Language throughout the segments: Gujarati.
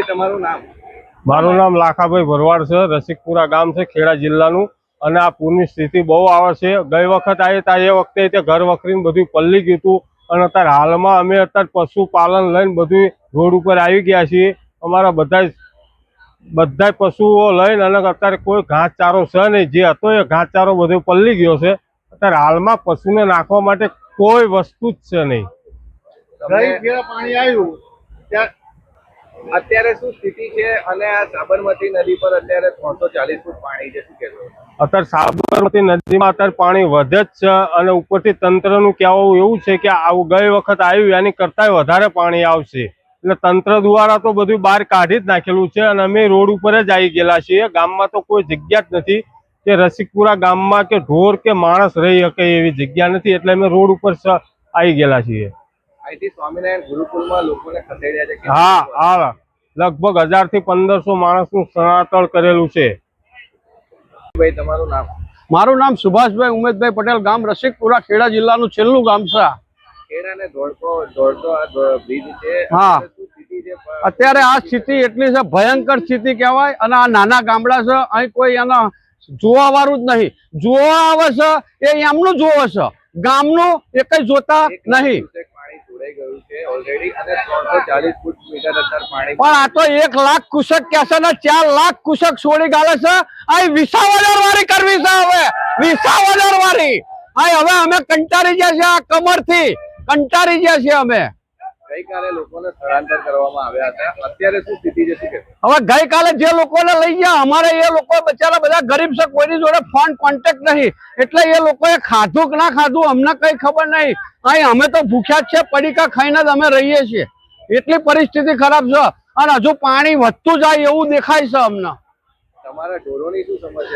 તમારું નામ? મારું નામ લાખાભાઈ ભરવાડ છે રસિકપુરા ગામ છે ખેડા જિલ્લાનું. અને આ પૂરની સ્થિતિ બહુ આવે છે. ગઈ વખત આવી ત્યાં એ વખતે તે ઘર વખરીને બધું પલ્લી ગયું હતું અને અત્યારે હાલમાં અમે અત્યારે પશુપાલન લઈને બધું રોડ ઉપર આવી ગયા છીએ. અમારા બધા બધા પશુઓ લઈને અને અત્યારે કોઈ ઘાસચારો છે નહીં. જે હતો એ ઘાસચારો બધો પલ્લી ગયો છે. અત્યારે હાલમાં પશુને નાખવા માટે કોઈ વસ્તુ જ છે નહીં. પાણી આવ્યું. ત્યાં અત્યારે શું સ્થિતિ છે અને આ સાબરમતી નદી પર અત્યારે ત્રણસો ચાલીસ ફૂટ પાણી છે શું કહેશો? અત્યારે સાબરમતી નદીમાં અત્યારે પાણી વધે જ છે અને ઉપરથી તંત્રનું કહેવું એવું છે કે આવું ગઈ વખત આવ્યું એની કરતાંય વધારે પાણી આવશે. એટલે તંત્ર દ્વારા તો બધું બહાર કાઢી જ નાખેલું છે અને અમે રોડ ઉપર જ આવી ગયેલા છીએ. ગામમાં તો કોઈ જગ્યા જ નથી કે રસિકપુરા ગામમાં કે ઢોર કે માણસ રહી શકે એવી જગ્યા નથી એટલે અમે રોડ ઉપર આવી ગયેલા છીએ. અહીંથી સ્વામિનારાયણ ગુરુકુળમાં લોકોને ખસેડ્યા છે હા હા. લગભગ હજારથી પંદરસો માણસનું સ્થળાંતર કરેલું છે. ભાઈ તમારું નામ? મારું નામ સુભાષભાઈ ઉમેશભાઈ પટેલ ગામ રસિકપુરા ખેડા જિલ્લાનું છેલ્લું ગામ છે ને હા. અત્યારે આ સ્થિતિ એટલી છે ભયંકર સ્થિતિ કહેવાય અને આ નાના ગામડા છે અહીં કોઈ એના જોવા વાળું જ નહીં. જોવા આવે છે એ એમનું જોવે છે. ગામનું એ કઈ જોતા નહીં. પાણી છોડાઈ ગયું છે ઓલરેડી અને ત્રણસો ચાલીસ ફૂટ મીટર પાણી આ તો એક લાખ કુશક કે છે ને ચાર લાખ કુશક છોડી ગાલે છે. આ વિસાવદર વાળી કરવી છે હવે. વિસાવદર વાળી આ હવે અમે કંટાળી ગયા છે આ કમરથી કંટાળી ગયા છે અમે. ગઈકાલે લોકોને સ્થળાંતર કરવામાં આવ્યા હતા. અત્યારે શું સ્થિતિ છે શું હવે ગઈકાલે જે લોકોને લઈ ગયા અમારે એ લોકો બચારા બધા ગરીબ છે કોઈની જોડે ફોન કોન્ટેક્ટ નહીં. એટલે એ લોકોએ ખાધું કે ના ખાધું અમને કઈ ખબર નહીં. અહીં અમે તો ભૂખ્યા જ છે પડીકા ખાઈને જ અમે રહીએ છીએ. એટલી પરિસ્થિતિ ખરાબ છે. અને હજુ પાણી વધતું જાય એવું દેખાય છે અમને.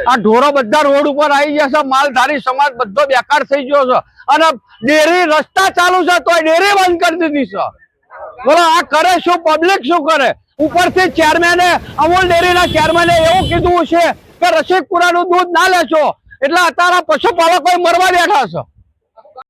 આ ઢોરો બધા રોડ ઉપર આવી ગયા છે. માલધારી સમાજ બધો બેકાર થઈ ગયો છે. અને ડેરી રસ્તા ચાલુ છે તો ડેરી બંધ કરી દીધી છે. બોલો આ કરે શું? પબ્લિક શું કરે? ઉપરથી ચેરમેને અમૂલ ડેરીના ચેરમેને એવું કીધું છે કે રસિકપુરાનું દૂધ ના લેશો. એટલે અત્યારે પશુપાલકો મરવા બેઠા છે.